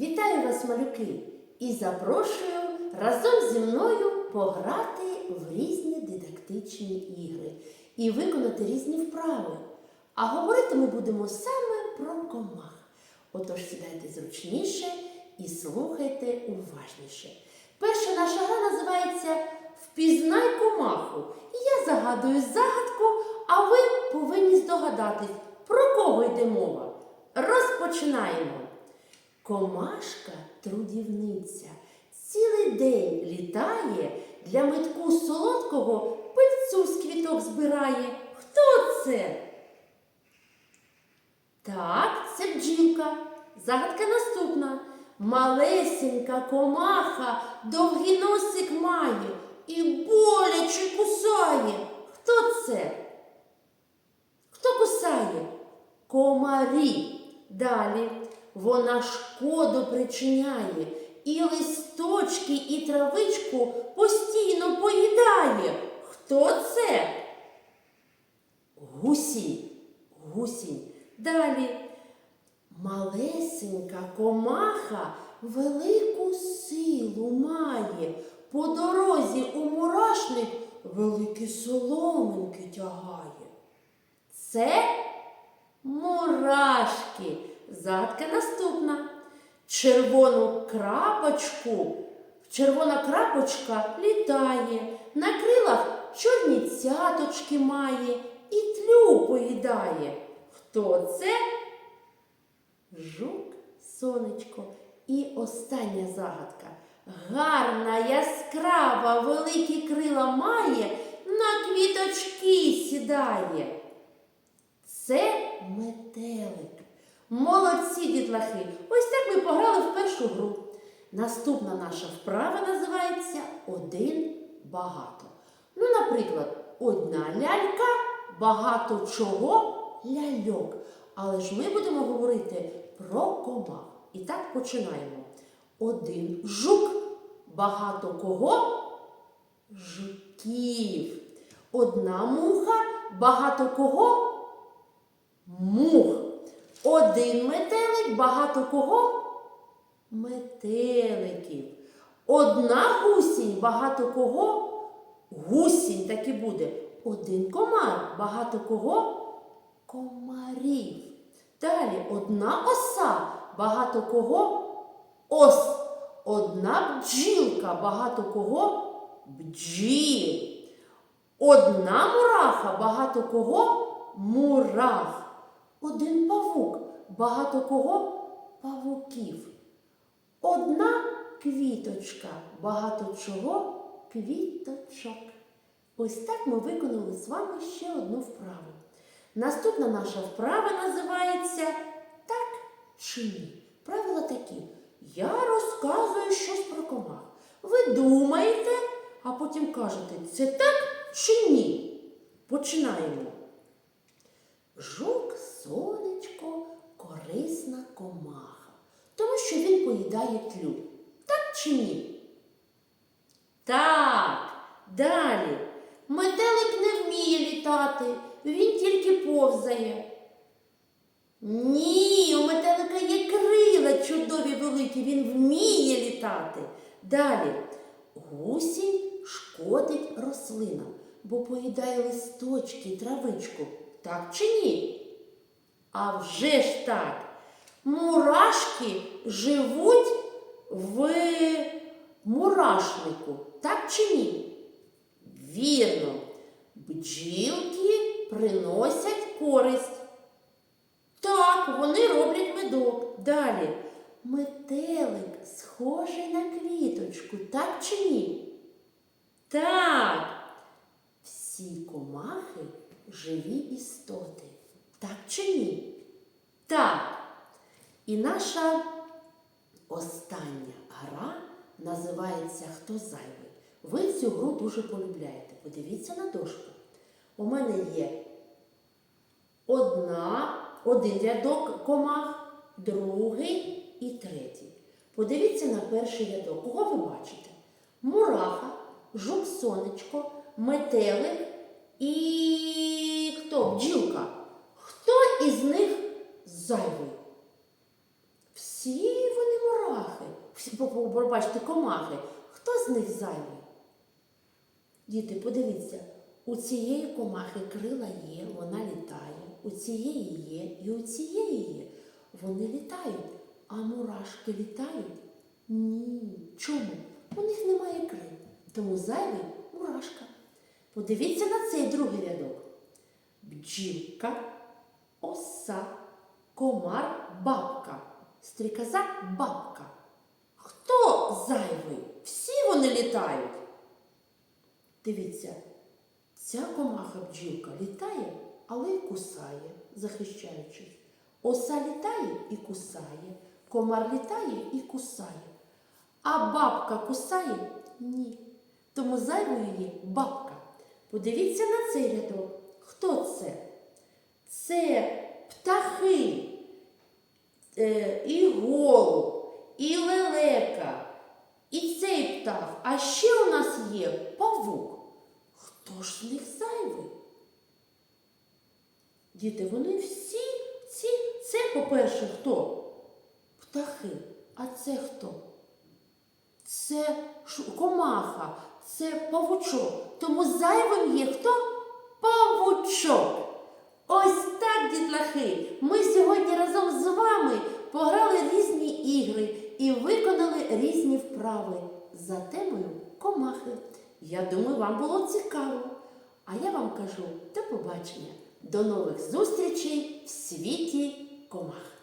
Вітаю вас, малюки, і запрошую разом зі мною пограти в різні дидактичні ігри і виконати різні вправи. А говорити ми будемо саме про комах. Отож сідайте зручніше і слухайте уважніше. Перша наша гра називається Впізнай комаху. Я загадую загадку, а ви повинні здогадатись, про кого йде мова. Розпочинаємо. Комашка трудівниця цілий день літає, для метку солодкого пильцю з квіток збирає. Хто це? Так, це бджілка. Загадка наступна. Малесенька комаха довгий носик має і боляче кусає. Хто це? Хто кусає? Комарі. Далі вона шкоду причиняє, і листочки, і травичку постійно поїдає. Хто це? Гусінь. Гусінь. Далі. Малесенька комаха велику силу має. По дорозі у мурашник великі соломинки тягає. Це мурашки. Загадка наступна. Червону крапочку. Червона крапочка літає, на крилах чорні цяточки має і тлю поїдає. Хто це? Жук, сонечко. І остання загадка. Гарна, яскрава, великі крила має, на квіточки сідає. Це метелик. Молодці, дітлахи! Ось так ми пограли в першу гру. Наступна наша вправа називається Один багато. Ну, наприклад, одна лялька, багато чого ляльок. Але ж ми будемо говорити про комах. І так починаємо. Один жук, багато кого? Жуків. Одна муха, багато кого? Мух. Один метелик, багато кого? Метеликів. Одна гусінь, багато кого? Гусінь так і буде. Один комар, багато кого? Комарів. Далі одна оса, багато кого? Ос. Одна бджілка, багато кого? Бджіл. Одна мураха, багато кого? Мурах. Один павук, багато кого? Павуків. Одна квіточка, багато чого? Квіточок. Ось так ми виконали з вами ще одну вправу. Наступна наша вправа називається Так чи ні. Правила такі. Я розказую щось про комах. Ви думаєте, а потім кажете, це так чи ні? Починаємо. Жук, сонечко, корисна комаха, тому що він поїдає тлю. Так чи ні? Так, далі. Метелик не вміє літати, він тільки повзає. Ні, у метелика є крила чудові великі, він вміє літати. Далі. Гусінь шкодить рослинам, бо поїдає листочки, травичку. Так чи ні? А вже ж так. Мурашки живуть в мурашнику. Так чи ні? Вірно. Бджілки приносять користь. Так, вони роблять медок. Далі. Метелик схожий на квіточку, так чи ні? Так. Всі комахи живі істоти. Так чи ні? Так. І наша остання гра називається Хто зайвий. Ви цю гру дуже полюбляєте. Подивіться на дошку. У мене є одна, один рядок комах, другий і третій. Подивіться на перший рядок. Кого ви бачите? Мураха, жук сонечко, метелик і? Бджілка. Хто із них зайвий? Всі вони мурахи. Пробачте, комахи. Хто з них зайвий? Діти, подивіться, у цієї комахи крила є, вона літає, у цієї є і у цієї є. Вони літають, а мурашки літають? Ні. Чому? У них немає крил. Тому зайвий мурашка. Подивіться на цей другий рядок. Бджілка, оса, комар, бабка. Стрікоза бабка. Хто зайвий? Всі вони літають. Дивіться, ця комаха бджілка літає, але й кусає, захищаючись. Оса літає і кусає, комар літає і кусає. А бабка кусає? Ні. Тому зайвою є бабка. Подивіться на цей рядок. Це? Це птахи, е, і голуб, і лелека, і цей птах. А ще у нас є павук. Хто ж з них зайвий? Діти, вони всі ці, це, по-перше, хто? Птахи. А це хто? Це комаха, це павучок. Тому зайвим є хто? Павучок. Ось так, дітлахи, ми сьогодні разом з вами пограли різні ігри і виконали різні вправи за темою комахи. Я думаю, вам було цікаво. А я вам кажу до побачення, до нових зустрічей в світі комах.